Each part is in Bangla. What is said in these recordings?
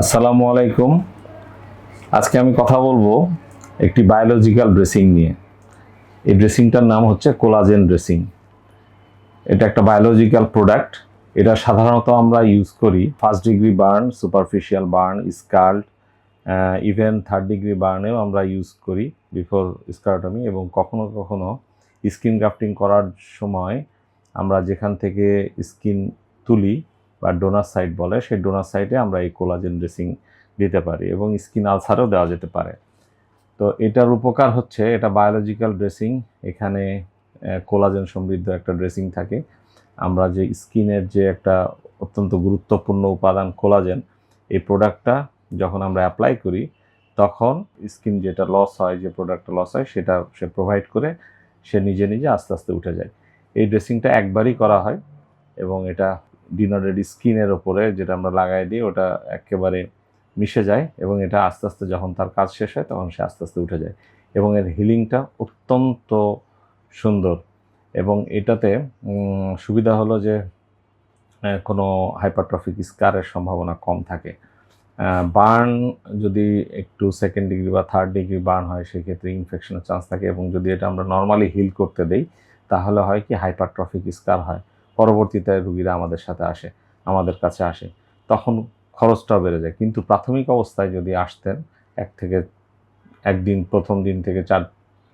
আসসালামু আলাইকুম। আজকে আমি কথা বলব একটি বায়োলজিক্যাল ড্রেসিং নিয়ে। এই ড্রেসিংটার নাম হচ্ছে কোলাজেন ড্রেসিং এটা একটা বায়োলজিক্যাল প্রোডাক্ট এটা সাধারণত আমরা ইউজ করি first degree burn superficial burn scald even third degree বার্নেও আমরা ইউজ করি বিফোর স্কার্টমি এবং কখনো কখনো স্কিন গ্রাফটিং করার সময় আমরা যেখান থেকে স্কিন তুলি বা ডোনার সাইট বলে, সেই ডোনার সাইটে আমরা এই কোলাজেন ড্রেসিং দিতে পারি এবং স্কিন আলসারও দেওয়া যেতে পারে। তো এটার উপকার হচ্ছে, এটা বায়োলজিক্যাল ড্রেসিং এখানে কোলাজেন সমৃদ্ধ একটা ড্রেসিং থাকে। আমরা যে স্কিনের যে একটা অত্যন্ত গুরুত্বপূর্ণ উপাদান কোলাজেন এই প্রোডাক্টটা যখন আমরা অ্যাপ্লাই করি, তখন স্কিন যেটা লস হয়, যে প্রোডাক্টটা লস হয়, সেটা সে প্রোভাইড করে, সে নিজে নিজে আস্তে আস্তে উঠে যায়। এই ড্রেসিংটা একবারই করা হয় এবং এটা ডিনারের স্কিনের ওপরে যেটা আমরা লাগাই দিই, ওটা একেবারে মিশে যায় এবং এটা আস্তে আস্তে যখন তার কাজ শেষ হয় তখন সে আস্তে আস্তে উঠে যায়। এবং এর হিলিংটা অত্যন্ত সুন্দর এবং এটাতে সুবিধা হলো যে কোনো হাইপারট্রফিক স্কারের সম্ভাবনা কম থাকে। বার্ন যদি একটু সেকেন্ড ডিগ্রি বা থার্ড ডিগ্রি বার্ন হয়, সেক্ষেত্রে ইনফেকশনের চান্স থাকে এবং যদি এটা আমরা নর্মালি হিল করতে দেই, তাহলে হয় কি হাইপারট্রফিক স্কার হয়। পরবর্তীতে রুগীরা আমাদের সাথে আসে, আমাদের কাছে আসে, তখন খরচটাও বেড়ে যায়। কিন্তু প্রাথমিক অবস্থায় যদি আসতেন, এক থেকে একদিন, প্রথম দিন থেকে চার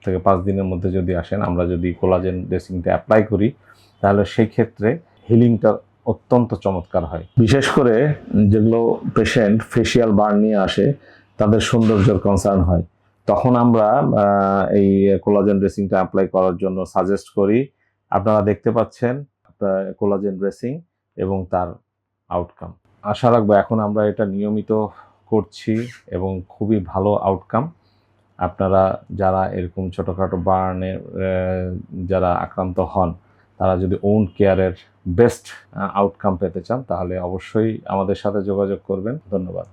থেকে পাঁচ দিনের মধ্যে যদি আসেন, আমরা যদি কোলাজেন ড্রেসিংটা অ্যাপ্লাই করি, তাহলে সেই ক্ষেত্রে হিলিংটা অত্যন্ত চমৎকার হয়। বিশেষ করে যেগুলো পেশেন্ট ফেসিয়াল বার্ন নিয়ে আসে, তাদের সৌন্দর্যের কনসার্ন হয়। তখন আমরা এই কোলাজেন ড্রেসিংটা অ্যাপ্লাই করার জন্য সাজেস্ট করি। আপনারা দেখতে পাচ্ছেন কোলাজেন ড্রেসিং এবং তার আউটকাম আশা রাখব এখন আমরা এটা নিয়মিত করছি এবং খুবই ভালো আউটকাম আপনারা যারা এরকম ছোটোখাটো বার্নে যারা আক্রান্ত হন, তারা যদি ওন কেয়ারের বেস্ট আউটকাম পেতে চান, তাহলে অবশ্যই আমাদের সাথে যোগাযোগ করবেন। ধন্যবাদ।